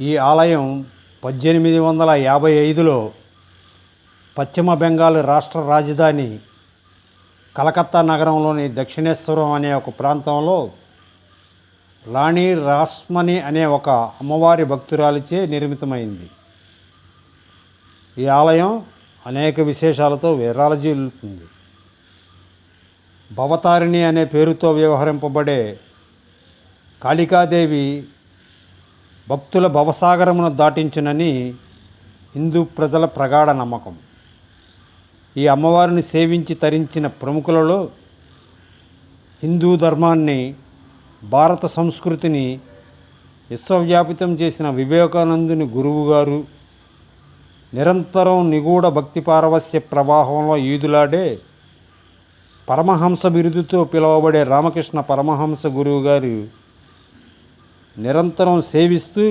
ఈ ఆలయం పద్దెనిమిది వందల యాభై ఐదులో పశ్చిమ బెంగాల్ రాష్ట్ర రాజధాని కలకత్తా నగరంలోని దక్షిణేశ్వరం అనే ఒక ప్రాంతంలో రాణి రాస్మణి అనే ఒక అమ్మవారి భక్తురాలిచే నిర్మితమైంది. ఈ ఆలయం అనేక విశేషాలతో విరాలజీలుతుంది భవతారిణి అనే పేరుతో వ్యవహరింపబడే కాళికాదేవి భక్తుల భవసాగరమును దాటించునని హిందూ ప్రజల ప్రగాఢ నమ్మకం. ఈ అమ్మవారిని సేవించి తరించిన ప్రముఖులలో హిందూ ధర్మాన్ని భారత సంస్కృతిని విశ్వవ్యాపితం చేసిన వివేకానందుని గురువుగారు నిరంతరం నిగూఢ భక్తి పారవస్య ప్రవాహంలో ఈదులాడే పరమహంస బిరుదుతో పిలువబడే రామకృష్ణ పరమహంస గురువుగారు నిరంతరం సేవిస్తూ